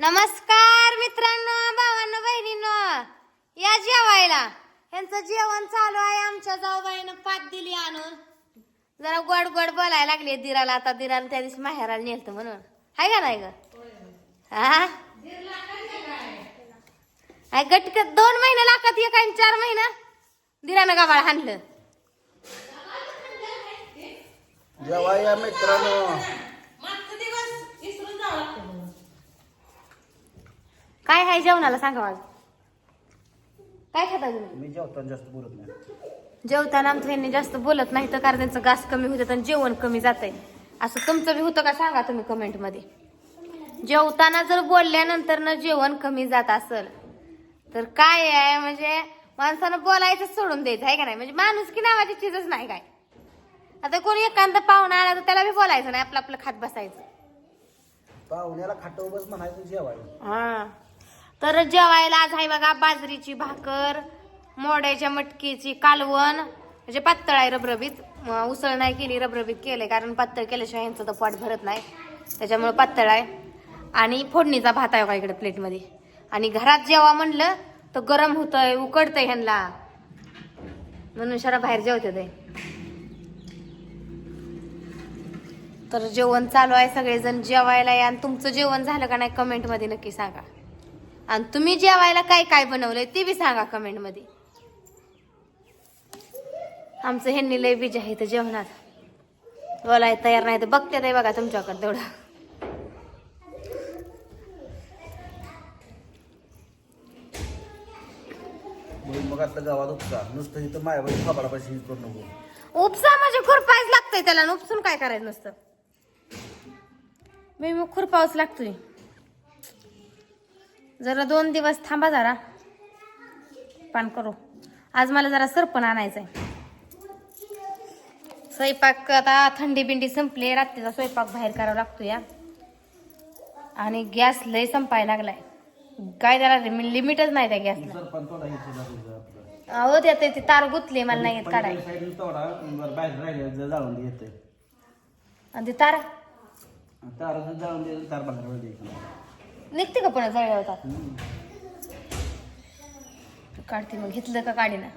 नमस्कार मित्रांनो भावांनो बहिणींनो. या जेवायला. यांचं जेवण चालू आहे. आमच्या जाऊबाईनं पात दिली आणून. जरा गोड गोड बोलायला लागले दिराला. आता दिराला त्या दिवशी माहेराला नेलतं म्हणून. हाय का नाही ग? हा? हाय गटक दोन महिने लागतात एक आणि चार महिना. दिरानं गावाला हाणलं. जेव्हा या मित्रांनो. काय हाय जेवणाला? सांगा मला काय खाता तुम्ही? मी जेवताना जास्त बोलत नाही. जेवताना आमच्या यांनी जास्त बोलत नाही तर कारण त्यांचं घास कमी होतं आणि जेवण कमी जात आहे असं तुमचं बी होतं का? सांगा तुम्ही कमेंटमध्ये जेवताना जर बोलल्यानंतर न जेवण कमी जात असेल तर काय आहे? म्हणजे माणसानं बोलायचं सोडून द्यायचं आहे का नाही? म्हणजे माणूस की नावाची चीजच नाही काय? आता कोणी एखादा पाहुणा आला तर त्याला बी बोलायचं नाही आपलं आपलं खात बसायचं. पाहुण्याला खाटव बस म्हणायचं जेवायला. हा. तर जेवायला आज आहे बघा बाजरीची भाकर मोड्याच्या मटकीची कालवण म्हणजे पातळ आहे रबरबीत. उसळ नाही केली रबरबीत केलंय कारण पातळ केल्याशिवाय यांचं तर पोट भरत नाही. त्याच्यामुळे पातळ आहे. आणि फोडणीचा भात आहे बघा इकडे प्लेटमध्ये. आणि घरात जेव्हा म्हणलं तर गरम होतंय उकडतंय ह्यांना म्हणून शरा बाहेर जेवते ते. तर जेवण चालू आहे सगळेजण जेवायला या. आणि तुमचं जेवण झालं का नाही कमेंटमध्ये नक्की सांगा. आणि तुम्ही जेवायला काय काय बनवलंय ते बी सांगा कमेंटमध्ये. आमचं ह्यांनी लय बीज आहे तर जेवणात. बोलाय तयार नाही तर बघते ते बघा तुमच्याकडे तेवढं. म्हणून मग आता गावात उपसा. नुसतं इथं मायाबाई खबरापाशी करू नको. उपसा म्हणजे खुरपायच लागतंय त्याला. उपसून काय करायचं नसतं? मी मग खुरपावच लागतोय. जरा दोन दिवस थांबा जरा. पान करू. आज मला जरा सरपण आणायचंय. स्वयंपाक आता थंडी बिंडी संपली रात्रीचा स्वयंपाक बाहेर करावा लागतो या. आणि गॅस लय संपायला लागलाय. काय त्याला लिमिटच नाही त्या गॅसला. आपलं. अहो त्यात ती तार गुतली मला नाही येत काढायला. आणि ती तार? तार जाळून दे तार बाहेर निघते का पुन्हा जळल्या होतात? काढते मग घेतलं का काढी ना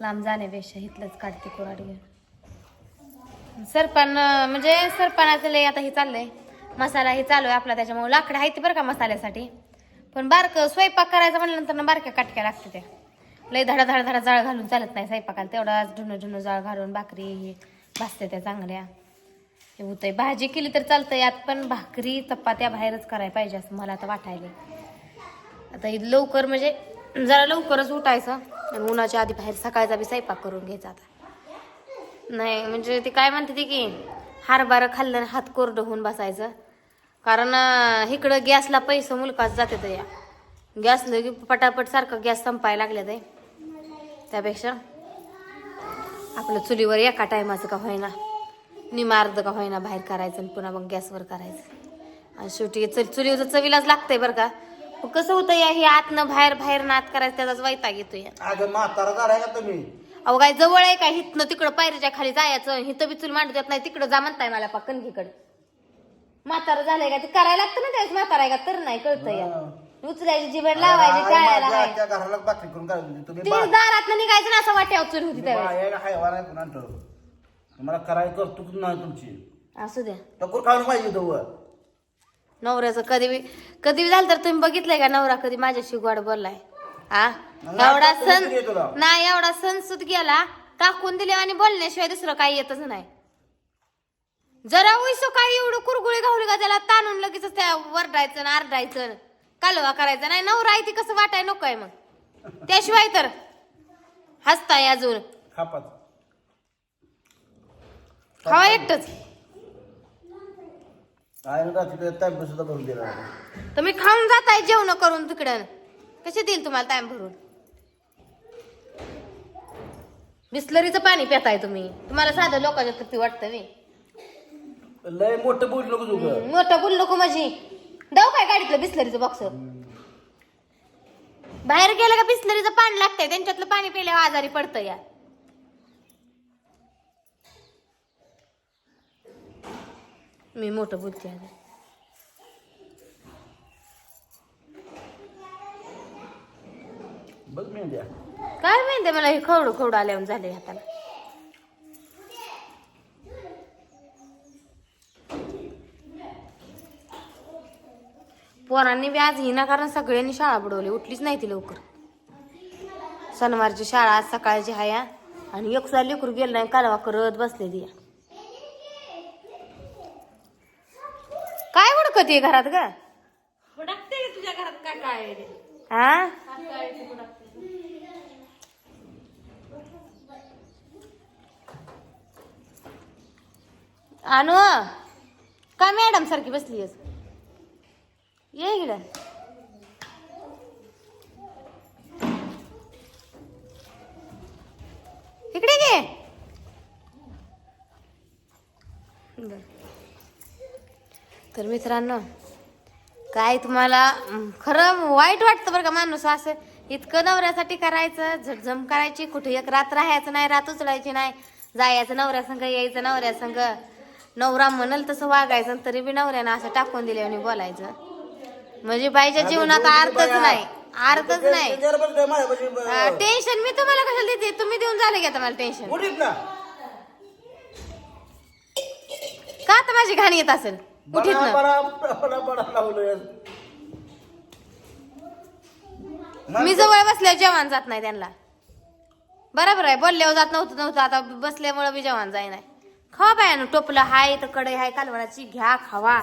लांब जाण्यापेक्षा घेतलंच काढते कोराडी घेऊन. सरपण म्हणजे सरपणाचं लय आता हे चाललंय. मसाला हे चालू आहे आपला त्याच्यामुळे लाकडं आहे ते बरं का मसाल्यासाठी. पण बारक स्वयंपाक करायचा म्हणल्यानंतर ना बारक्या काटक्या लागते त्या. लय धडा धडा धडा जाळ घालून चालत नाही स्वयंपाकाला. तेवढा ढुनं ढुनं जाळ घालून भाकरी हे भाजते त्या चांगल्या. हे होतंय. भाजी केली तर चालतं यात पण भाकरी चपात्या बाहेरच करायला पाहिजे असं मला आता वाटायला आता लवकर म्हणजे जरा लवकरच उठायचं आणि उन्हाच्या आधी बाहेर सकाळचा बी स्वयंपाक करून घ्यायचा आता. नाही म्हणजे ते काय म्हणते ते की हारभार खाल्लं हात कोरडं होऊन बसायचं. कारण इकडं गॅसला पैसे मुलकाच जाते तर या. गॅस की पटापट सारखं गॅस संपायला लागले ते. त्यापेक्षा आपलं चुलीवर एका टायमाचं का होईना. निमार्द का होईना बाहेर करायचं आणि पुन्हा मग गॅसवर करायचं. आणि शेवटी चल चुलीवर चवीलाच लागतंय बरं का. मग कसं होतं या हे आतनं बाहेर बाहेर नात करायचं त्याचाच वैताग येतो या अगं म्हातारा झालाय का तुम्ही? अहो काय जवळ आहे का? हिथनं तिकडं पायरीच्या खाली जायचं हिथं बी चूल मांडत येत नाही तिकडं जा म्हणताय मला पा कणकीकडे म्हातारं झालंय का? ते करायला लागतं ना त्यावेळेस म्हातारा आहे का? तर नाही कळतं या. उचलायची जीवन लावायची टाळायला माझ्या आहे आजच्या घराला भाकरी करून काढून तुम्ही ते दारात निघायचं ना असं वाट्यावर चूल होती त्यावेळेस. आहे तुम्हाला करायला करतो की नाही तुमची? असू द्या. टकूर खाऊन पाहिजे वर. नवऱ्याचं कधी बी कधी बी झालं तर तुम्ही बघितलंय का नवरा कधी माझ्याशी गोड बोललाय? मग एवढा सण तुला? नाही एवढा सण सुत गेला टाकून दिले आणि बोलण्याशिवाय दुसरं काही येतच नाही. जरा उयसो काही एवढं कुरगुळी घावली का त्याला ताणून लगेच त्या वरडायचं आणि आरडायचं. कालवा करायचं. नाही नवरा आहे ती कसं वाटाय नको आहे मग. त्याशिवाय तर. हसताय अजून. खापात खावा एकटच. सुद्धा भरून दिला. तुम्ही खाऊन जाताय जेवण करून तिकडं. कसे देईल तुम्हाला टाइम भरून? बिस्लरीचं पाणी पिताय तुम्ही. तुम्हाला साधं लोकांच्या तृप्ती वाटतं मी लय मोठं बोल नको तुझं मोठं बोल नको माझी. दाव काय गाडीतलं बिस्लरीचं बॉक्स बाहेर गेलं का बिस्लरीचं पाणी लागतंय? त्यांच्यातलं पाणी पिल्यावर आजारी पडतं या. मी मोठं बोलते आहे काय माहिती मला हे खवडू खवड आल्यावर झाले हाताला पोरांनी बी आज हिना कारण सगळ्यांनी शाळा बुडवली. उठलीच नाही ती लवकर. सणवारची शाळा आज सकाळची हाया आणि एक लेकरू गेलं नाही कालवा करत बसलेली या काय उडकत घरात ग तुझ्या घरात काय काय आहे रे? हा अनु का मॅडम सारखी बसली? ये इकडं इकडे घे बर. तर मित्रांनो काय तुम्हाला खरं वाईट वाटतं बरं का माणूस असं इतकं नवऱ्यासाठी करायचं झटझम करायची कुठे एक रात राहायचं नाही रात उचलायची नाही जायचं नवऱ्या संग यायचं नवऱ्या संग. नवरा म्हणल तसं वागायचं तरी बी नवऱ्यानं असं टाकून दिले आणि बोलायचं. म्हणजे बाईच्या जीवनात अर्थच नाही अर्थच नाही. टेन्शन मी तुम्हाला कशाला देते? तुम्ही देऊन झाले का मला टेन्शन का आता माझी घाण येत असेल? उठीत बडा ना बडा बडा बडा लावलंय. मी जवळ बसल्यावर जेवण जात नाही त्यांना. बरोबर आहे बोलल्यावर जात नव्हतं नव्हतं. आता बसल्यामुळे बी जेवण जाई नाही. खावा बायानं टोपलं. हाय तर कडे हाय कालवणाची. घ्या खावा.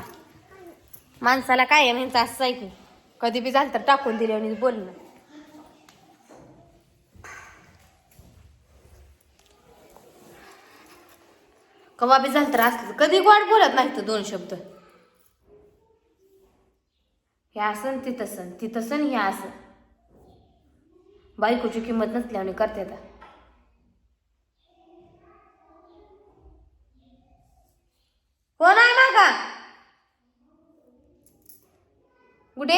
माणसाला काय आहे ह्यांचं असं ऐकू? कधी बी झालं तर टाकून दिले आणि बोलणं. कवा बी झालं तर असलं कधी गोड बोलत नाही तर दोन शब्द. हे असं तिथं सण तिथं सण हे असं. बायकोची किंमत नसल्याने करते आता. कोण आहे मागा? कुठे?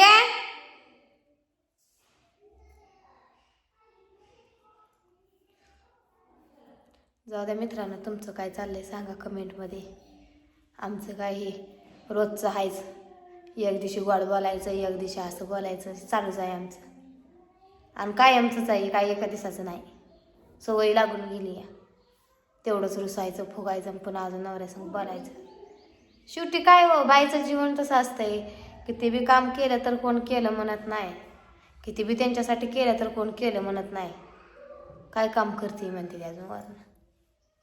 जाऊ द्या मित्रांनो तुमचं काय चाललंय सांगा कमेंटमध्ये आमचं काय हे रोजचं आहेच एक दिवशी गोड बोलायचं एक दिवशी असं बोलायचं चालूच आहे आमचं. आणि काय आमचंच आहे काय एका दिवसाचं नाही. सवय लागून गेली या तेवढंच रुसायचं फुगायचं आणि पुन्हा अजून नवऱ्यासंग बोलायचं. शेवटी काय हो बाईचं जीवन तसं असतंय. किती बी काम केलं तर कोण केलं म्हणत नाही. किती बी त्यांच्यासाठी केलं तर कोण केलं म्हणत नाही. काय काम करते म्हणते अजून वरनं.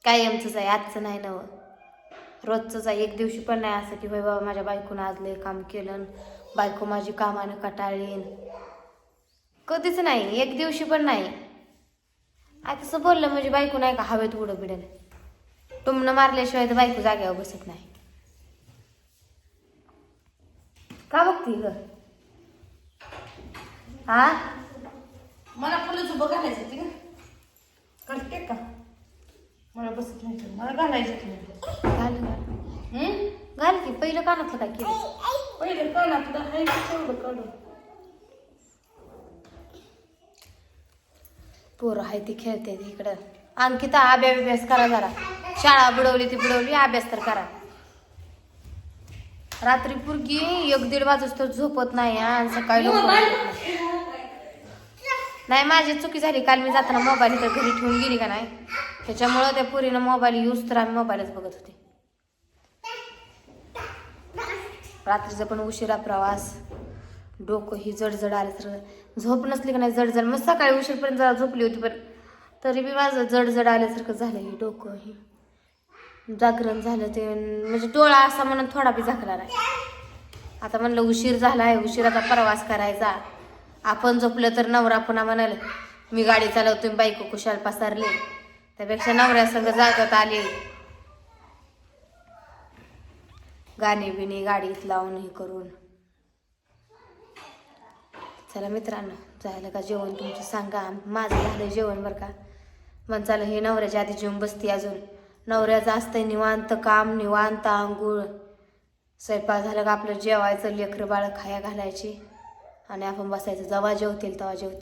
काय आमचंच आहे आजचं नाही नवं रोजचंच आहे एक दिवशी पण नाही असं की बाबा माझ्या बायकोनं आज लय काम केलं बायको माझी कामानं कटाळीन. कधीच नाही एक दिवशी पण नाही. आता तसं बोललं म्हणजे बायको नाही का हवेत उडं बिडेल टुमणं मारल्याशिवाय तर बायको जाग्यावर बसत नाही. का बघती ग? हा? मला फुलं झुबं घालायचं होती का करते का? मला बसत नाही तर. मला घालायची होती घाल घाल. हम्म? घाल की पहिलं कानातलं काय केलं? पहिले कानातलं आहे की तेवढं पोरं आहे ती खेळते ती इकडं. आणखी तर अभ्यास अभ्यास करा जरा. शाळा बुडवली ती बुडवली अभ्यास तर करा. रात्री पुरगी एक दीड वाजूस तर झोपत नाही हा, आणि सकाळी लवकर. नाही माझी चुकी झाली काल मी जाताना मोबाईल इथं घरी ठेवून गेली का नाही? त्याच्यामुळं त्या पुरीनं मोबाईल यूज तर आम्ही मोबाईलच बघत होते. रात्रीचा पण उशिरा प्रवास. डोकं ही जडजड आलं तर झोप नसली का नाही जडजड. मग सकाळी उशीरपर्यंत जरा झोपली होती पण तरी बी माझं जडजड आल्यासारखं झालं ही डोकं ही. जागरण झालं ते. म्हणजे डोळा असा म्हणून थोडा बी झाकला नाही. आता म्हणलं उशीर झाला आहे उशिराचा प्रवास करायचा. आपण झोपलं तर नवरा पुन्हा म्हणाल मी गाडी चालवतो बायको कुशाल पसारले. त्यापेक्षा नवऱ्यासंग जागत आले. गाणी बिणी गाडीत लावून हे करून. चला मित्रांनो झालं का जेवण तुमचं सांगा? माझं झालं जेवण बरं का? मग चालं हे नवऱ्याच्या आधी जेवून बसते अजून. नवऱ्याचं असतंय निवांत काम निवांत आंघोळ. स्वयंपाक झालं का आपलं जेवायचं लेकरं बाळ खाया घालायची. आणि आपण बसायचं जेव्हा जेवतील तेव्हा जेवतील.